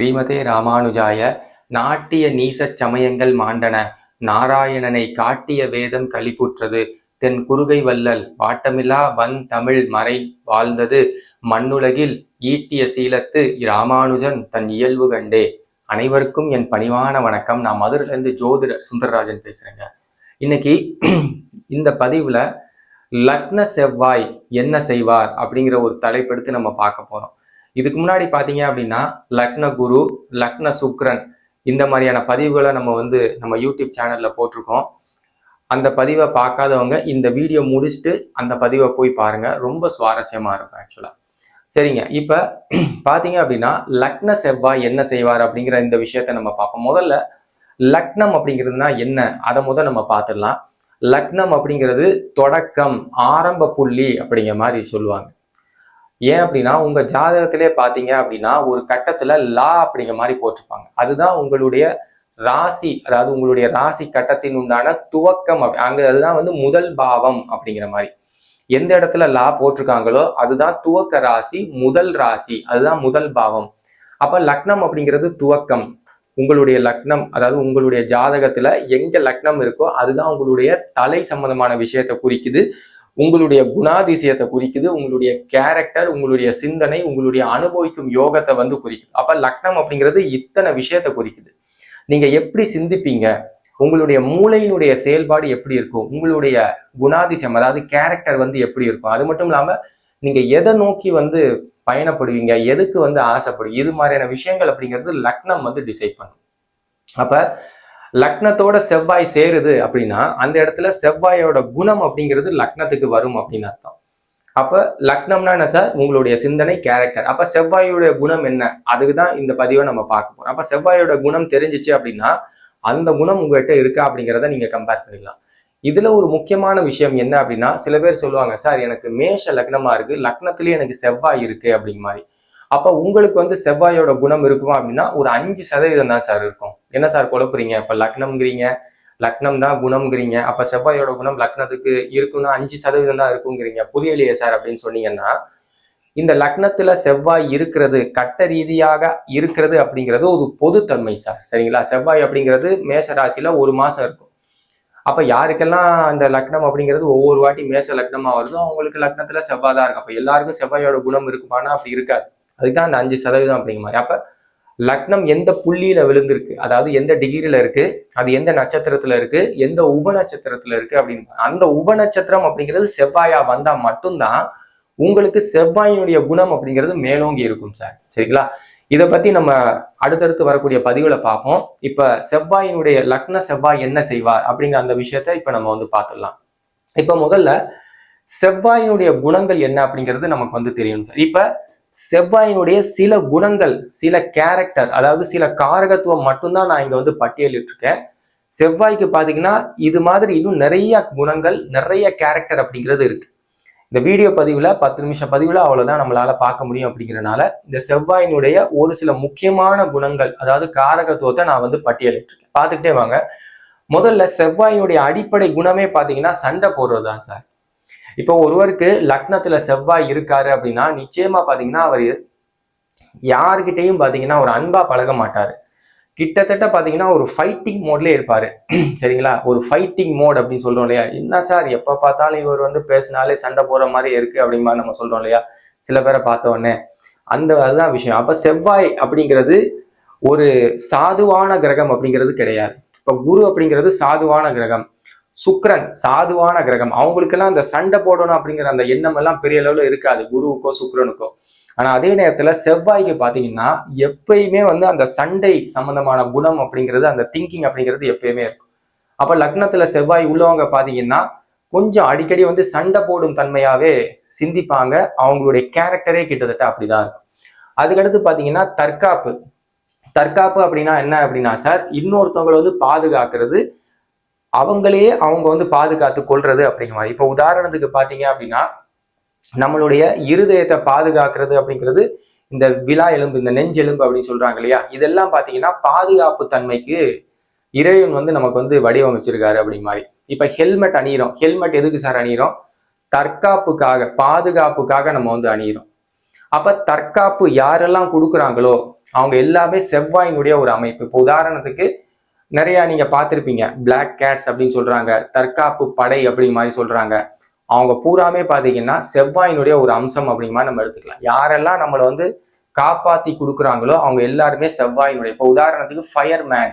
ஸ்ரீமதே ராமானுஜாய நாட்டிய நீசச் சமயங்கள் மாண்டன. நாராயணனை காட்டிய வேதம் களிப்புற்றது தென் குறுகை வல்லல் வாட்டமில்லா வன் தமிழ் மறை வாழ்ந்தது. மண்ணுலகில் ஈட்டிய சீலத்து ராமானுஜன் தன் இயல்பு கண்டே. அனைவருக்கும் என் பணிவான வணக்கம். நான் மதுரையில இருந்து ஜோதிடர் சுந்தரராஜன் பேசுறேங்க. இன்னைக்கு இந்த பதிவுல லக்ன செவ்வாய் என்ன செய்வார் அப்படிங்கிற ஒரு தலைப்பெடுத்து நம்ம பார்க்க போறோம். இதுக்கு முன்னாடி பார்த்தீங்க அப்படின்னா லக்ன குரு லக்ன சுக்ரன் இந்த மாதிரியான பதிவுகளை நம்ம வந்து நம்ம யூடியூப் சேனலில் போட்டிருக்கோம். அந்த பதிவை பார்க்காதவங்க இந்த வீடியோ முடிச்சுட்டு அந்த பதிவை போய் பாருங்கள் ரொம்ப சுவாரஸ்யமாக இருக்கும் ஆக்சுவலாக சரிங்க. இப்போ பார்த்தீங்க அப்படின்னா லக்ன செவ்வாய் என்ன செய்வார் அப்படிங்கிற இந்த விஷயத்த நம்ம பார்ப்போம். முதல்ல லக்னம் அப்படிங்கிறதுனா என்ன? அதை முதல் நம்ம பார்த்துடலாம். லக்னம் அப்படிங்கிறது தொடக்கம் ஆரம்ப புள்ளி அப்படிங்கிற மாதிரி சொல்லுவாங்க. ஏன் அப்படின்னா உங்க ஜாதகத்திலே பாத்தீங்க அப்படின்னா ஒரு கட்டத்துல லா அப்படிங்கிற மாதிரி போட்டிருப்பாங்க. அதுதான் உங்களுடைய ராசி அதாவது உங்களுடைய ராசி கட்டத்தின் உண்டான துவக்கம் அப்படி- அங்க அதுதான் வந்து முதல் பாவம் அப்படிங்கிற மாதிரி. எந்த இடத்துல லா போட்டிருக்காங்களோ அதுதான் துவக்க ராசி முதல் ராசி அதுதான் முதல் பாவம். அப்ப லக்னம் அப்படிங்கிறது துவக்கம். உங்களுடைய லக்னம் அதாவது உங்களுடைய ஜாதகத்துல எங்க லக்னம் இருக்கோ அதுதான் உங்களுடைய தலை சம்பந்தமான விஷயத்தை குறிக்குது. உங்களுடைய குணாதிசயத்தை குறிக்குது உங்களுடைய கேரக்டர் உங்களுடைய சிந்தனை உங்களுடைய அனுபவிக்கும் யோகத்தை வந்து குறிக்குது. அப்ப லக்னம் அப்படிங்கிறது இத்தனை விஷயத்தை குறிக்குது. நீங்க எப்படி சிந்திப்பீங்க? உங்களுடைய மூளையினுடைய செயல்பாடு எப்படி இருக்கும்? உங்களுடைய குணாதிசயம் அதாவது கேரக்டர் வந்து எப்படி இருக்கும்? அது மட்டும் இல்லாம நீங்க எதை நோக்கி வந்து பயணப்படுவீங்க? எதுக்கு வந்து ஆசைப்படுவீங்க இது மாதிரியான விஷயங்கள் அப்படிங்கிறது லக்னம் வந்து டிசைட் பண்ணும். அப்ப லக்னத்தோட செவ்வாய் சேருது அப்படின்னா அந்த இடத்துல செவ்வாயோட குணம் அப்படிங்கிறது லக்னத்துக்கு வரும் அப்படின்னு அர்த்தம். அப்ப லக்னம்னா என்ன சார்? உங்களுடைய சிந்தனை கேரக்டர் அப்ப செவ்வாயோட குணம் என்ன? அதுக்கு தான் இந்த பதிவை நம்ம பார்க்க போறோம். அப்ப செவ்வாயோட குணம் தெரிஞ்சிச்சு அப்படின்னா அந்த குணம் உங்ககிட்ட இருக்கா அப்படிங்கிறத நீங்க கம்பேர் பண்ணிக்கலாம். இதுல ஒரு முக்கியமான விஷயம் என்ன அப்படின்னா சில பேர் சொல்லுவாங்க சார் எனக்கு மேஷ லக்னமா இருக்கு. லக்னத்திலேயே எனக்கு செவ்வாய் இருக்கு அப்படிங்க மாதிரி. அப்போ உங்களுக்கு வந்து செவ்வாயோட குணம் இருக்குமா அப்படின்னா ஒரு அஞ்சு சதவீதம் தான் சார் இருக்கும். என்ன சார் குழப்புறீங்க? இப்போ லக்னம்ங்கிறீங்க. லக்னம் தான் குணம்ங்கிறீங்க. அப்போ செவ்வாயோட குணம் லக்னத்துக்கு இருக்குன்னா அஞ்சு சதவீதம் தான் இருக்குங்கிறீங்க. புரியலையே சார் அப்படின்னு சொன்னீங்கன்னா இந்த லக்னத்துல செவ்வாய் இருக்கிறது கட்ட ரீதியாக இருக்கிறது அப்படிங்கிறது ஒரு பொதுத்தன்மை சார். சரிங்களா? செவ்வாய் அப்படிங்கிறது மேஷ ராசியில ஒரு மாசம் இருக்கும். அப்ப யாருக்கெல்லாம் அந்த லக்னம் அப்படிங்கிறது ஒவ்வொரு வாட்டி மேச லக்னமா வருதோ அவங்களுக்கு லக்னத்துல செவ்வாய் தான் இருக்கும். அப்ப எல்லாருக்கும் செவ்வாயோட குணம் இருக்குமானா அப்படி இருக்காது. அதுதான் அந்த அஞ்சு சதவீதம் அப்படிங்கிற மாதிரி. அப்ப லக்னம் எந்த புள்ளியில விழுந்திருக்கு? அதாவது எந்த டிகிரில இருக்கு? அது எந்த நட்சத்திரத்துல இருக்கு? எந்த உப நட்சத்திரத்துல இருக்கு அப்படின்னு. அந்த உப நட்சத்திரம் அப்படிங்கிறது செவ்வாயா வந்தா மட்டும்தான் உங்களுக்கு செவ்வாயினுடைய குணம் அப்படிங்கிறது மேலோங்கி இருக்கும் சார். சரிங்களா? இதை பத்தி நம்ம அடுத்தடுத்து வரக்கூடிய பதிவுல பார்ப்போம். இப்ப செவ்வாயினுடைய லக்ன செவ்வாய் என்ன செய்வார் அப்படிங்கிற அந்த விஷயத்த இப்ப நம்ம வந்து பார்த்துடலாம். இப்ப முதல்ல செவ்வாயினுடைய குணங்கள் என்ன அப்படிங்கிறது நமக்கு வந்து தெரியும் சார். இப்ப செவ்வாயினுடைய சில குணங்கள் சில கேரக்டர் அதாவது சில காரகத்துவம் மட்டும்தான் நான் இங்க வந்து பட்டியலிட்டிருக்கேன். செவ்வாய்க்கு பாத்தீங்கன்னா இது மாதிரி இன்னும் நிறைய குணங்கள் நிறைய கேரக்டர் அப்படிங்கிறது இருக்கு. இந்த வீடியோ பதிவுல பத்து நிமிஷம் பதிவுல அவ்வளவுதான் நம்மளால பார்க்க முடியும் அப்படிங்கிறனால இந்த செவ்வாயினுடைய ஒரு சில முக்கியமான குணங்கள் அதாவது காரகத்துவத்தை நான் வந்து பட்டியலிட்டு பார்த்துக்கிட்டே வாங்க. முதல்ல செவ்வாயினுடைய அடிப்படை குணமே பாத்தீங்கன்னா சண்டை போடுறதுதான் சார். இப்போ ஒருவருக்கு லக்னத்துல செவ்வாய் இருக்காரு அப்படின்னா நிச்சயமா பாத்தீங்கன்னா அவர் யாருக்கிட்டையும் பாத்தீங்கன்னா ஒரு அன்பா பழக மாட்டாரு. கிட்டத்தட்ட பாத்தீங்கன்னா ஒரு ஃபைட்டிங் மோட்லேயே இருப்பாரு. சரிங்களா? ஒரு ஃபைட்டிங் மோட் அப்படின்னு சொல்றோம் இல்லையா? என்ன சார் எப்ப பார்த்தாலும் இவர் வந்து பேசினாலே சண்டை போடுற மாதிரி இருக்கு அப்படிமா நம்ம சொல்றோம் இல்லையா? சில பேரை பார்த்த உடனே. அந்த அதுதான் விஷயம். அப்ப செவ்வாய் அப்படிங்கிறது ஒரு சாதுவான கிரகம் அப்படிங்கிறது கிடையாது. இப்ப குரு அப்படிங்கிறது சாதுவான கிரகம். சுக்ரன் சாதுவான கிரகம். அவங்களுக்கெல்லாம் அந்த சண்டை போடணும் அப்படிங்கிற அந்த எண்ணம் எல்லாம் பெரிய அளவில் இருக்காது குருவுக்கோ சுக்ரனுக்கோ ஆனா அதே நேரத்துல செவ்வாய்க்கு பாத்தீங்கன்னா எப்பயுமே வந்து அந்த சண்டை சம்பந்தமான குணம் அப்படிங்கிறது அந்த திங்கிங் அப்படிங்கிறது எப்பயுமே இருக்கும். அப்ப லக்னத்துல செவ்வாய் உள்ளவங்க பார்த்தீங்கன்னா கொஞ்சம் அடிக்கடி வந்து சண்டை போடும் தன்மையாவே சிந்திப்பாங்க. அவங்களுடைய கேரக்டரே கிட்டத்தட்ட அப்படிதான் இருக்கும். அதுக்கடுத்து பாத்தீங்கன்னா தற்காப்பு. தற்காப்பு அப்படின்னா என்ன அப்படின்னா சார் இன்னொருத்தவங்களை வந்து பாதுகாக்கிறது அவங்களே அவங்க வந்து பாதுகாத்து கொள்றது அப்படிங்கிற மாதிரி. இப்போ உதாரணத்துக்கு பாத்தீங்க அப்படின்னா நம்மளுடைய இருதயத்தை பாதுகாக்கிறது அப்படிங்கிறது இந்த விழா எலும்பு இந்த நெஞ்செலும்பு அப்படின்னு சொல்றாங்க இல்லையா? இதெல்லாம் பாத்தீங்கன்னா பாதுகாப்பு தன்மைக்கு இறைவன் வந்து நமக்கு வந்து வடிவமைச்சிருக்காரு அப்படிங்க மாதிரி. இப்ப ஹெல்மெட் அணியிறோம். ஹெல்மெட் எதுக்கு சார் அணியிறோம்? தற்காப்புக்காக பாதுகாப்புக்காக நம்ம வந்து அணியிறோம். அப்ப தற்காப்பு யாரெல்லாம் கொடுக்குறாங்களோ அவங்க எல்லாமே செவ்வாயினுடைய ஒரு அமைப்பு. இப்போ உதாரணத்துக்கு நிறையா நீங்கள் பார்த்துருப்பீங்க. பிளாக் கேட்ஸ் அப்படின்னு சொல்கிறாங்க தற்காப்பு படை அப்படிங்க மாதிரி சொல்கிறாங்க அவங்க பூராமே பார்த்தீங்கன்னா செவ்வாயினுடைய ஒரு அம்சம் அப்படிங்கிற மாதிரி நம்ம எடுத்துக்கலாம். யாரெல்லாம் நம்மளை வந்து காப்பாற்றி கொடுக்குறாங்களோ அவங்க எல்லாருமே செவ்வாயினுடைய. இப்போ உதாரணத்துக்கு ஃபயர்மேன்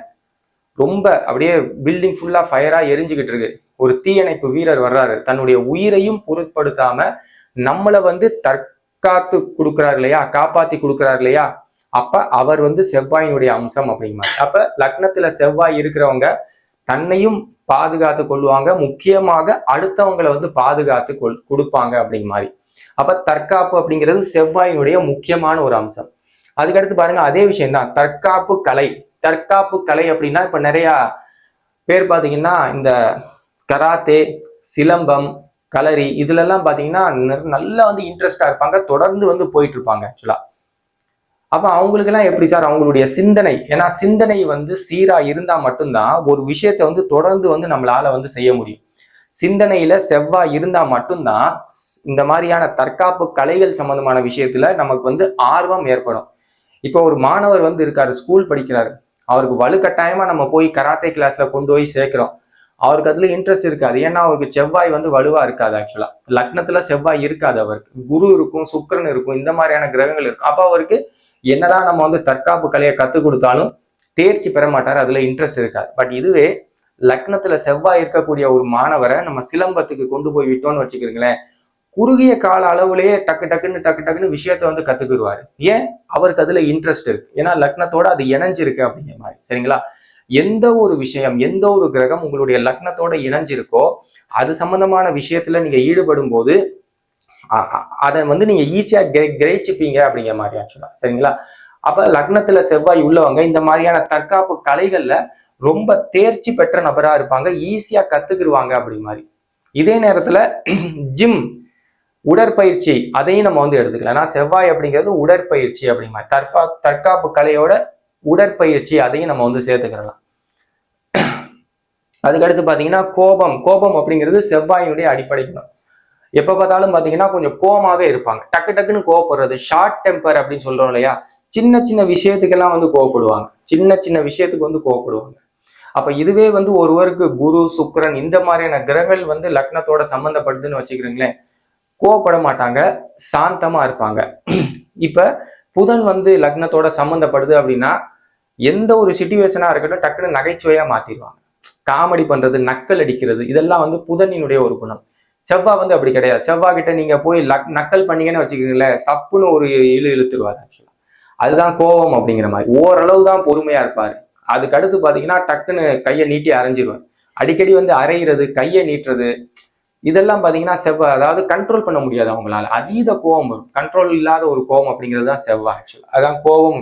ரொம்ப அப்படியே பில்டிங் ஃபுல்லாக ஃபயராக எரிஞ்சுக்கிட்டு இருக்கு. ஒரு தீயணைப்பு வீரர் வர்றாரு. தன்னுடைய உயிரையும் பொருட்படுத்தாம நம்மளை வந்து தற்காத்து கொடுக்குறாரு இல்லையா? காப்பாற்றி கொடுக்குறாரு இல்லையா? அப்ப அவர் வந்து செவ்வாயினுடைய அம்சம் அப்படிங்கிற அப்ப லக்னத்துல செவ்வாய் இருக்கிறவங்க தன்னையும் பாதுகாத்து கொள்வாங்க. முக்கியமாக அடுத்தவங்களை வந்து பாதுகாத்து கொள் கொடுப்பாங்க அப்படிங்கிற மாதிரி அப்ப தற்காப்பு அப்படிங்கிறது செவ்வாயினுடைய முக்கியமான ஒரு அம்சம். அதுக்கடுத்து பாருங்க அதே விஷயம் தான் தற்காப்பு கலை. தற்காப்பு கலை அப்படின்னா இப்ப நிறைய பேர் பாத்தீங்கன்னா இந்த கராத்தே சிலம்பம் கலரி இதுல எல்லாம் பாத்தீங்கன்னா நல்லா வந்து இன்ட்ரெஸ்டா இருப்பாங்க. தொடர்ந்து வந்து போயிட்டு இருப்பாங்க ஆக்சுவலா அப்போ அவங்களுக்கெல்லாம் எப்படி சார் அவங்களுடைய சிந்தனை? ஏன்னா சிந்தனை வந்து சீராக இருந்தால் மட்டும்தான் ஒரு விஷயத்தை வந்து தொடர்ந்து வந்து நம்மளால வந்து செய்ய முடியும். சிந்தனையில செவ்வாய் இருந்தா மட்டும்தான் இந்த மாதிரியான தற்காப்பு கலைகள் சம்பந்தமான விஷயத்துல நமக்கு வந்து ஆர்வம் ஏற்படும். இப்போ ஒரு மாணவர் வந்து இருக்காரு ஸ்கூல் படிக்கிறாரு. அவருக்கு வலுக்கட்டாயமா நம்ம போய் கராத்தே கிளாஸ்ல கொண்டு போய் சேர்க்கிறோம். அவருக்கு அதுல இன்ட்ரெஸ்ட் இருக்காது. ஏன்னா அவருக்கு செவ்வாய் வந்து வலுவா இருக்காது ஆக்சுவலா லக்னத்துல செவ்வாய் இருக்காது அவருக்கு. குரு இருக்கும் சுக்கிரன் இருக்கும் இந்த மாதிரியான கிரகங்கள் இருக்கும். அப்போ அவருக்கு என்னதான் நம்ம வந்து தற்காப்பு கலையை கற்றுக் கொடுத்தாலும் தேர்ச்சி பெற மாட்டார் அதுல இன்ட்ரெஸ்ட் இருக்காது. பட் இதுவே லக்னத்துல செவ்வாய் இருக்கக்கூடிய ஒரு மாணவரை நம்ம சிலம்பத்துக்கு கொண்டு போய் விட்டோம்னு வச்சுக்கிறீங்களேன் குறுகிய கால அளவுலேயே டக்கு டக்குன்னு டக்கு டக்குன்னு விஷயத்த வந்து கத்துக்கிடுவாரு. ஏன்? அவருக்கு அதுல இன்ட்ரெஸ்ட் இருக்கு. ஏன்னா லக்னத்தோட அது இணைஞ்சிருக்கு அப்படிங்கிற மாதிரி. சரிங்களா? எந்த ஒரு விஷயம் எந்த ஒரு கிரகம் உங்களுடைய லக்னத்தோட இணைஞ்சிருக்கோ அது சம்பந்தமான விஷயத்துல நீங்க ஈடுபடும் போது அதை வந்து நீங்க ஈஸியா கிரகிச்சுப்பீங்க அப்படிங்கிற மாதிரி ஆக்சுவலா சரிங்களா? அப்ப லக்னத்துல செவ்வாய் உள்ளவங்க இந்த மாதிரியான தற்காப்பு கலைகள்ல ரொம்ப தேர்ச்சி பெற்ற நபரா இருப்பாங்க ஈஸியா கத்துக்கிடுவாங்க அப்படி மாதிரி. இதே நேரத்துல ஜிம் உடற்பயிற்சி அதையும் நம்ம வந்து எடுத்துக்கலாம். ஏன்னா செவ்வாய் அப்படிங்கிறது உடற்பயிற்சி அப்படி மாதிரி. தற்பா தற்காப்பு கலையோட உடற்பயிற்சி அதையும் நம்ம வந்து சேர்த்துக்கிறலாம் அதுக்கடுத்து பாத்தீங்கன்னா கோபம். கோபம் அப்படிங்கிறது செவ்வாயினுடைய அடிப்படை குணம். எப்ப பார்த்தாலும் பாத்தீங்கன்னா கொஞ்சம் கோமாவே இருப்பாங்க. டக்கு டக்குன்னு கோவப்படுறது ஷார்ட் டெம்பர் அப்படின்னு சொல்றோம் இல்லையா? சின்ன சின்ன விஷயத்துக்கெல்லாம் வந்து கோவப்படுவாங்க. சின்ன சின்ன விஷயத்துக்கு வந்து கோவப்படுவாங்க. அப்ப இதுவே வந்து ஒருவருக்கு குரு சுக்கரன் இந்த மாதிரியான கிரகங்கள் வந்து லக்னத்தோட சம்பந்தப்படுதுன்னு வச்சுக்கிறீங்களேன். கோவப்பட மாட்டாங்க சாந்தமா இருப்பாங்க. இப்ப புதன் வந்து லக்னத்தோட சம்பந்தப்படுது அப்படின்னா எந்த ஒரு சுச்சுவேஷனா இருக்கட்டும் டக்குன்னு நகைச்சுவையா மாத்திடுவாங்க. காமெடி பண்றது நக்கல் அடிக்கிறது இதெல்லாம் வந்து புதனினுடைய ஒரு குணம். செவ்வாய் வந்து அப்படி கிடையாது. செவ்வாய் கிட்ட நீங்க போய் லக் நக்கல் பண்ணீங்கன்னு வச்சுக்கீங்களேன் சப்புன்னு ஒரு இழு இழுத்துருவாரு ஆக்சுவலா அதுதான் கோபம் அப்படிங்கிற மாதிரி. ஓரளவு தான் பொறுமையா இருப்பாரு. அதுக்கு அடுத்து பாத்தீங்கன்னா டக்குன்னு கையை நீட்டி அரைஞ்சிருவேன் அடிக்கடி வந்து அரைகிறது கையை நீட்டுறது இதெல்லாம் பாத்தீங்கன்னா செவ்வாய் அதாவது கண்ட்ரோல் பண்ண முடியாது அவங்களால. அதீத கோபம் வரும். கண்ட்ரோல் இல்லாத ஒரு கோபம் அப்படிங்கிறது தான் செவ்வாய் ஆக்சுவலா அதான் கோபம்.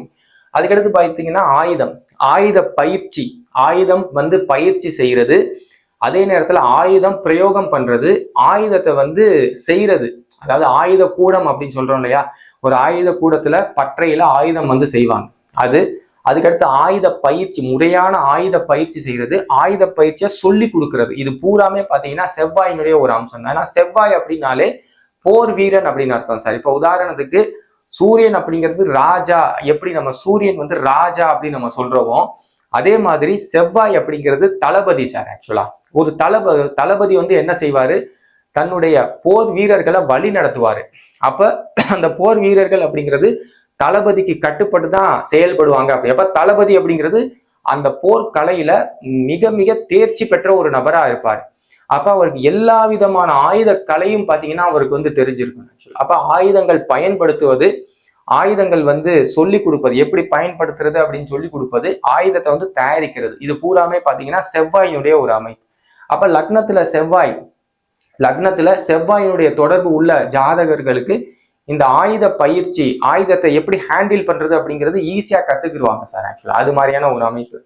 அதுக்கடுத்து பார்த்தீங்கன்னா ஆயுதம். ஆயுத பயிற்சி. ஆயுதம் வந்து பயிற்சி செய்யறது அதே நேரத்துல ஆயுதம் பிரயோகம் பண்றது ஆயுதத்தை வந்து செய்யறது அதாவது ஆயுத கூடம் அப்படின்னு சொல்றோம் இல்லையா? ஒரு ஆயுத கூடத்துல பற்றையில ஆயுதம் வந்து செய்வாங்க. அது அதுக்கடுத்து ஆயுத பயிற்சி முறையான ஆயுத பயிற்சி செய்யறது ஆயுத பயிற்சியை சொல்லி கொடுக்கறது. இது பூராமே பாத்தீங்கன்னா செவ்வாயினுடைய ஒரு அம்சம் தான். ஏன்னா செவ்வாய் அப்படின்னாலே போர் வீரன் அப்படின்னு அர்த்தம் சார். இப்போ உதாரணத்துக்கு சூரியன் அப்படிங்கிறது ராஜா எப்படி நம்ம சூரியன் வந்து ராஜா அப்படின்னு நம்ம சொல்றோமோ அதே மாதிரி செவ்வாய் அப்படிங்கிறது தளபதி சார் ஆக்சுவலா ஒரு தளப தளபதி வந்து என்ன செய்வாரு? தன்னுடைய போர் வீரர்களை வழி நடத்துவாரு. அப்ப அந்த போர் வீரர்கள் அப்படிங்கிறது தளபதிக்கு கட்டுப்பட்டு தான் செயல்படுவாங்க. அப்படி அப்ப தளபதி அப்படிங்கிறது அந்த போர்க்கலையில் மிக மிக தேர்ச்சி பெற்ற ஒரு நபரா இருப்பார். அப்ப அவருக்கு எல்லா விதமான ஆயுத கலையும் பாத்தீங்கன்னா அவருக்கு வந்து தெரிஞ்சிருக்கும் actually. அப்ப ஆயுதங்கள் பயன்படுத்துவது ஆயுதங்கள் வந்து சொல்லி கொடுப்பது எப்படி பயன்படுத்துறது அப்படின்னு சொல்லி கொடுப்பது ஆயுதத்தை வந்து தயாரிக்கிறது. இது பூராமே பாத்தீங்கன்னா செவ்வாயினுடைய ஒரு அமைப்பு. அப்ப லக்னத்துல செவ்வாய் லக்னத்துல செவ்வாயினுடைய தொடர்பு உள்ள ஜாதகர்களுக்கு இந்த ஆயுத பயிற்சி ஆயுதத்தை எப்படி ஹேண்டில் பண்றது அப்படிங்கிறது ஈஸியா கத்துக்கிடுவாங்க சார் ஆக்சுவலா அது மாதிரியான ஒரு அமைப்பு.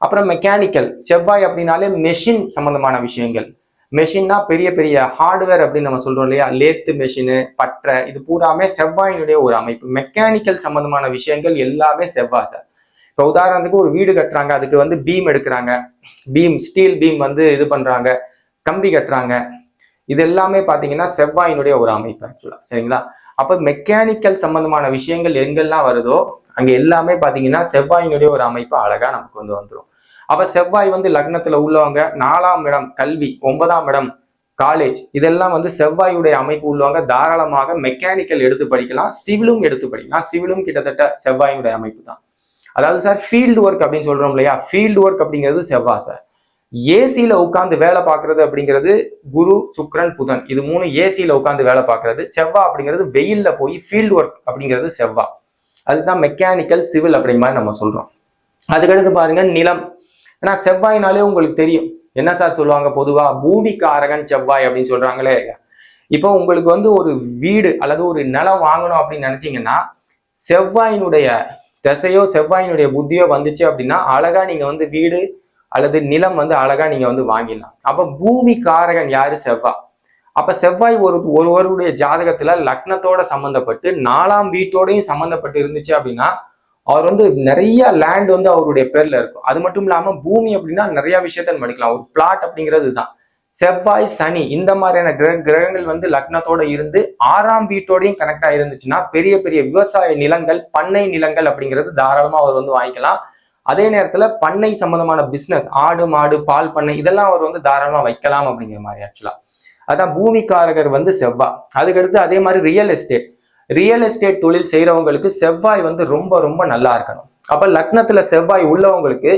அப்புறம் மெக்கானிக்கல் செவ்வாய் அப்படின்னாலே மெஷின் சம்பந்தமான விஷயங்கள். மெஷின்னா பெரிய பெரிய ஹார்ட்வேர் அப்படின்னு நம்ம சொல்றோம் இல்லையா? லேத்து மெஷினு பற்ற இது பூராமே செவ்வாயினுடைய ஒரு அமைப்பு. மெக்கானிக்கல் சம்பந்தமான விஷயங்கள் எல்லாமே செவ்வாய் சார் இப்போ உதாரணத்துக்கு ஒரு வீடு கட்டுறாங்க அதுக்கு வந்து பீம் எடுக்கிறாங்க. பீம் ஸ்டீல் பீம் வந்து இது பண்ணுறாங்க கம்பி கட்டுறாங்க. இது எல்லாமே பார்த்தீங்கன்னா செவ்வாயினுடைய ஒரு அமைப்பு ஆக்சுவலாக சரிங்களா? அப்போ மெக்கானிக்கல் சம்பந்தமான விஷயங்கள் எங்கெல்லாம் வருதோ அங்கே எல்லாமே பார்த்தீங்கன்னா செவ்வாயினுடைய ஒரு அமைப்பு அழகாக நமக்கு வந்து வந்துடும் அப்போ செவ்வாய் வந்து லக்னத்தில் உள்ளவங்க நாலாம் இடம் கல்வி ஒன்பதாம் இடம் காலேஜ் இதெல்லாம் வந்து செவ்வாயுடைய அமைப்பு உள்ளவங்க தாராளமாக மெக்கானிக்கல் எடுத்து படிக்கலாம் சிவிலும் எடுத்து படிக்கலாம். சிவிலும் கிட்டத்தட்ட செவ்வாயினுடைய அமைப்பு தான். அதாவது சார் ஃபீல்டு ஒர்க் அப்படின்னு சொல்கிறோம் இல்லையா? ஃபீல்டு ஒர்க் அப்படிங்கிறது செவ்வாய் சார். ஏசியில் உட்காந்து வேலை பார்க்கறது அப்படிங்கிறது குரு சுக்ரன் புதன். இது மூணு ஏசியில் உட்காந்து வேலை பார்க்கறது. செவ்வாய் அப்படிங்கிறது வெயில்ல போய் ஃபீல்டு ஒர்க் அப்படிங்கிறது செவ்வாய். அதுதான் மெக்கானிக்கல் சிவில் அப்படிங்கிற மாதிரி நம்ம சொல்கிறோம் அதுக்கடுத்து பாருங்க நிலம். ஏன்னா செவ்வாய்னாலே உங்களுக்கு தெரியும். என்ன சார் சொல்லுவாங்க பொதுவாக பூமிக்காரகன் செவ்வாய் அப்படின்னு சொல்கிறாங்களே இப்போ உங்களுக்கு வந்து ஒரு வீடு அல்லது ஒரு நிலம் வாங்கணும் அப்படின்னு நினச்சிங்கன்னா செவ்வாயினுடைய திசையோ செவ்வாயினுடைய புத்தியோ வந்துச்சு அப்படின்னா அழகா நீங்க வந்து வீடு அல்லது நிலம் வந்து அழகா நீங்க வந்து வாங்கிடலாம். அப்ப பூமி காரகன் யாரு? செவ்வாய் அப்ப செவ்வாய் ஒரு ஒருவருடைய ஜாதகத்துல லக்னத்தோட சம்பந்தப்பட்டு நாலாம் வீட்டோடையும் சம்பந்தப்பட்டு இருந்துச்சு அப்படின்னா அவர் வந்து நிறைய லேண்ட் வந்து அவருடைய பேர்ல இருக்கும். அது மட்டும் இல்லாம பூமி அப்படின்னா நிறைய விஷயத்த நம்ம எடுக்கலாம். ஒரு பிளாட் அப்படிங்கிறது தான் செவ்வாய் சனி இந்த மாதிரியான கிரக கிரகங்கள் வந்து லக்னத்தோட இருந்து ஆறாம் வீட்டோடையும் கனெக்ட் ஆயிருந்துச்சுன்னா பெரிய பெரிய விவசாய நிலங்கள் பண்ணை நிலங்கள் அப்படிங்கிறது தாராளமா அவர் வந்து வாங்கிக்கலாம். அதே நேரத்துல பண்ணை சம்பந்தமான பிசினஸ் ஆடு மாடு பால் பண்ணை இதெல்லாம் அவர் வந்து தாராளமா வைக்கலாம் அப்படிங்கிற மாதிரி ஆக்சுவலா அதான் பூமிக்காரகர் வந்து செவ்வாய் அதுக்கடுத்து அதே மாதிரி ரியல் எஸ்டேட் ரியல் எஸ்டேட் தொழில் செய்யறவங்களுக்கு செவ்வாய் வந்து ரொம்ப ரொம்ப நல்லா இருக்கணும். அப்ப லக்னத்துல செவ்வாய் உள்ளவங்களுக்கு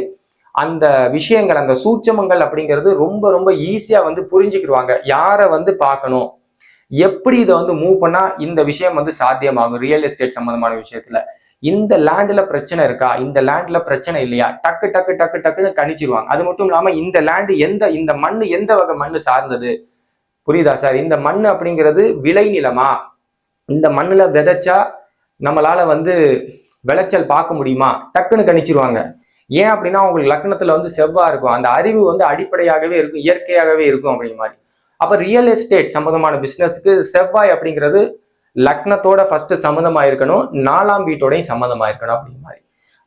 அந்த விஷயங்கள் அந்த சூட்சமங்கள் அப்படிங்கிறது ரொம்ப ரொம்ப ஈஸியாக வந்து புரிஞ்சுக்கிடுவாங்க. யாரை வந்து பார்க்கணும்? எப்படி இதை வந்து மூவ் பண்ணா இந்த விஷயம் வந்து சாத்தியமாகும்? ரியல் எஸ்டேட் சம்மந்தமான விஷயத்துல. இந்த லேண்டில் பிரச்சனை இருக்கா? இந்த லேண்டில் பிரச்சனை இல்லையா? டக்கு டக்கு டக்கு டக்குன்னு கணிச்சிருவாங்க. அது மட்டும் இல்லாமல் இந்த லேண்டு எந்த இந்த மண் எந்த வகை மண் சார்ந்தது? புரியுதா சார்? இந்த மண் அப்படிங்கிறது விளை நிலமா? இந்த மண்ணில் விதைச்சா நம்மளால வந்து விளைச்சல் பார்க்க முடியுமா? டக்குன்னு கணிச்சிருவாங்க. ஏன் அப்படின்னா உங்களுக்கு லக்னத்துல வந்து செவ்வாய் இருக்கும். அந்த அறிவு வந்து அடிப்படையாகவே இருக்கும் இயற்கையாகவே இருக்கும் அப்படிங்கிற மாதிரி. அப்ப ரியல் எஸ்டேட் சம்பந்தமான பிசினஸ்க்கு செவ்வாய் அப்படிங்கிறது லக்னத்தோட ஃபர்ஸ்ட் சம்மந்தமா இருக்கணும் நாலாம் வீட்டோடையும் சம்மந்தமா இருக்கணும் அப்படிங்கிற மாதிரி.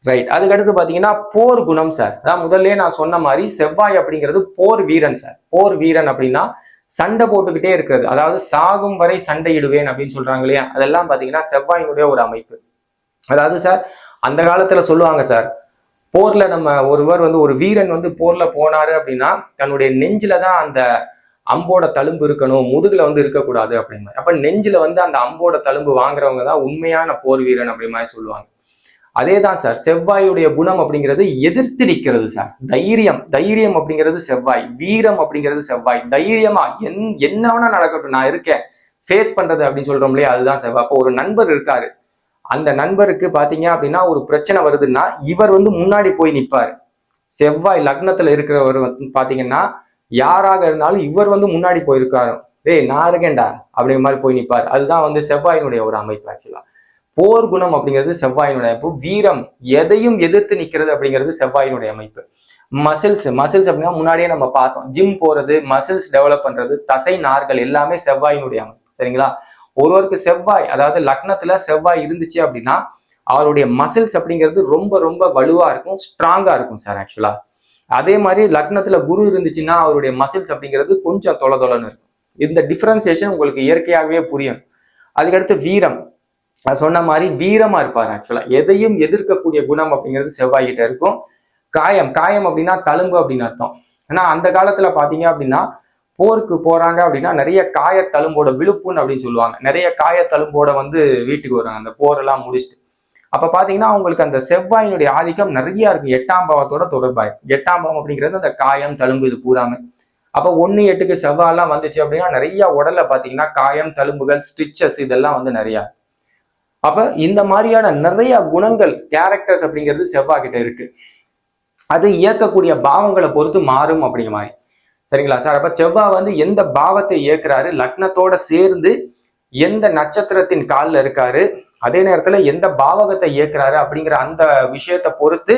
ரைட் அதுக்கடுத்து பாத்தீங்கன்னா போர் குணம் சார் அதான் முதல்ல நான் சொன்ன மாதிரி செவ்வாய் அப்படிங்கிறது போர் வீரன் சார் போர் வீரன் அப்படின்னா சண்டை போட்டுக்கிட்டே இருக்கிறது. அதாவது சாகும் வரை சண்டையிடுவேன் அப்படின்னு சொல்றாங்க இல்லையா? அதெல்லாம் பாத்தீங்கன்னா செவ்வாயினுடைய ஒரு அமைப்பு. அதாவது சார் அந்த காலத்துல சொல்லுவாங்க சார் போர்ல நம்ம ஒருவர் வந்து ஒரு வீரன் வந்து போர்ல போனாரு அப்படின்னா தன்னுடைய நெஞ்சில தான் அந்த அம்போட தழும்பு இருக்கணும் முதுகுல வந்து இருக்கக்கூடாது அப்படின்னு அப்ப நெஞ்சில வந்து அந்த அம்போட தழும்பு வாங்குறவங்க தான் உண்மையான போர் வீரன் அப்படி மாதிரி சொல்லுவாங்க. அதே தான் சார் செவ்வாயுடைய குணம் அப்படிங்கிறது எதிர்த்து நிற்கிறது சார். தைரியம் தைரியம் அப்படிங்கிறது செவ்வாய் வீரம் அப்படிங்கிறது செவ்வாய். தைரியமா என் என்ன வேணா நடக்கட்டும் நான் இருக்கேன் ஃபேஸ் பண்றது அப்படின்னு சொல்றோம் இல்லையா அதுதான் செவ்வாய். அப்போ ஒரு நண்பர் இருக்காரு அந்த நண்பருக்கு பாத்தீங்க அப்படின்னா ஒரு பிரச்சனை வருதுன்னா இவர் வந்து முன்னாடி போய் நிப்பாரு. செவ்வாய் லக்னத்துல இருக்கிறவர் பாத்தீங்கன்னா யாராக இருந்தாலும் இவர் வந்து முன்னாடி போயிருக்காரு. டேய் நான் இருக்கேன்டா அப்படிங்கிற மாதிரி போய் நிப்பாரு. அதுதான் வந்து செவ்வாயினுடைய ஒரு அமைப்பு ஆக்சுவலா போர் குணம் அப்படிங்கிறது செவ்வாயினுடைய அமைப்பு. வீரம் எதையும் எதிர்த்து நிக்கிறது அப்படிங்கிறது செவ்வாயினுடைய அமைப்பு. மசில்ஸ் மசில்ஸ் அப்படின்னா முன்னாடியே நம்ம பார்த்தோம். ஜிம் போறது மசில்ஸ் டெவலப் பண்றது தசை நார்கள் எல்லாமே செவ்வாயினுடைய அமைப்பு. சரிங்களா? ஒருவருக்கு செவ்வாய் அதாவது லக்னத்துல செவ்வாய் இருந்துச்சு அப்படின்னா அவருடைய மசில்ஸ் அப்படிங்கிறது ரொம்ப ரொம்ப வலுவா இருக்கும் ஸ்ட்ராங்கா இருக்கும் சார் ஆக்சுவலா அதே மாதிரி லக்னத்துல குரு இருந்துச்சுன்னா அவருடைய மசில்ஸ் அப்படிங்கிறது கொஞ்சம் தொலை தொலைன்னு இருக்கும். இந்த டிஃப்ரென்சியேஷன் உங்களுக்கு இயற்கையாகவே புரியும். அதுக்கடுத்து வீரம். அது சொன்ன மாதிரி வீரமா இருப்பார் ஆக்சுவலா எதையும் எதிர்க்கக்கூடிய குணம் அப்படிங்கிறது செவ்வாய்கிட்ட இருக்கும். காயம். காயம் அப்படின்னா தழும்பு அப்படின்னு அர்த்தம். ஏன்னா அந்த காலத்துல பாத்தீங்க அப்படின்னா போருக்கு போறாங்க அப்படின்னா நிறைய காய தழும்போட விழுப்புன்னு அப்படின்னு சொல்லுவாங்க. நிறைய காய தழும்போட வந்து வீட்டுக்கு வருவாங்க அந்த போரெல்லாம் முடிச்சுட்டு. அப்ப பாத்தீங்கன்னா அவங்களுக்கு அந்த செவ்வாயினுடைய ஆதிக்கம் நிறைய இருக்கும் எட்டாம் பாவத்தோட தொடர்பாய். எட்டாம் பாவம் அப்படிங்கிறது அந்த காயம் தழும்பு இது பூராம. அப்ப ஒன்னு எட்டுக்கு செவ்வாயெல்லாம் வந்துச்சு அப்படின்னா நிறைய உடல்ல பாத்தீங்கன்னா காயம் தழும்புகள் ஸ்டிச்சஸ் இதெல்லாம் வந்து நிறைய. அப்ப இந்த மாதிரியான நிறைய குணங்கள் கேரக்டர்ஸ் அப்படிங்கிறது செவ்வாய் கிட்ட இருக்கு. அது இயக்கக்கூடிய பாவங்களை பொறுத்து மாறும் அப்படிங்கிற மாதிரி. சரிங்களா? சார் அப்ப செவ்வாய் வந்து எந்த பாவத்தை இயக்குறாரு லக்னத்தோட சேர்ந்து எந்த நட்சத்திரத்தின் காலில் இருக்காரு? அதே நேரத்துல எந்த பாவகத்தை இயக்குறாரு அப்படிங்கிற அந்த விஷயத்தை பொறுத்து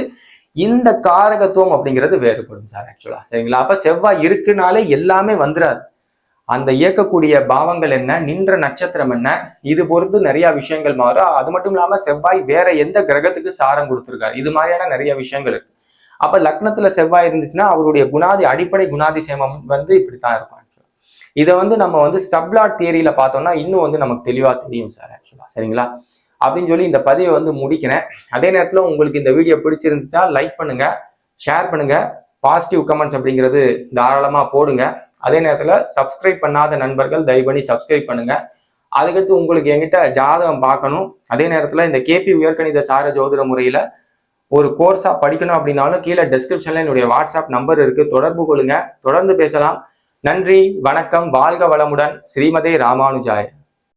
இந்த காரகத்துவம் அப்படிங்கிறது வேறுபடும் சார் ஆக்சுவலா சரிங்களா? அப்ப செவ்வாய் இருக்குனாலே எல்லாமே வந்துடாது அந்த இயக்கக்கூடிய பாவங்கள் என்ன? நின்ற நட்சத்திரம் என்ன? இது பொறுத்து நிறைய விஷயங்கள் மாறும். அது மட்டும் இல்லாம செவ்வாய் வேற எந்த கிரகத்துக்கு சாரம் கொடுத்துருக்காரு? இது மாதிரியான நிறைய விஷயங்கள் இருக்கு. அப்ப லக்னத்துல செவ்வாய் இருந்துச்சுன்னா அவருடைய குணாதி அடிப்படை குணாதிசேமம் வந்து இப்படித்தான் இருக்கும் இதை வந்து நம்ம வந்து சப்ளாட் தியரியில பார்த்தோம்னா இன்னும் வந்து நமக்கு தெளிவா தெரியும் சார் ஆக்சுவலா சரிங்களா? அப்படின்னு சொல்லி இந்த பதிவை வந்து முடிக்கிறேன். அதே நேரத்தில் உங்களுக்கு இந்த வீடியோ பிடிச்சிருந்துச்சா லைக் பண்ணுங்க ஷேர் பண்ணுங்க. பாசிட்டிவ் கமெண்ட்ஸ் அப்படிங்கிறது தாராளமாக போடுங்க. அதே நேரத்தில் சப்ஸ்கிரைப் பண்ணாத நண்பர்கள் தயவு பண்ணி சப்ஸ்கிரைப் பண்ணுங்க. அதுக்கடுத்து உங்களுக்கு என்கிட்ட ஜாதகம் பார்க்கணும். அதே நேரத்தில் இந்த கேபி உயர்கணித சார ஜோதிட முறையில் ஒரு கோர்ஸாக படிக்கணும் அப்படின்னாலும் கீழே டெஸ்கிரிப்ஷனில் என்னுடைய வாட்ஸ்அப் நம்பர் இருக்கு. தொடர்பு கொள்ளுங்க. தொடர்ந்து பேசலாம். நன்றி வணக்கம். வாழ்க வளமுடன். ஸ்ரீமதே ராமானுஜாய்.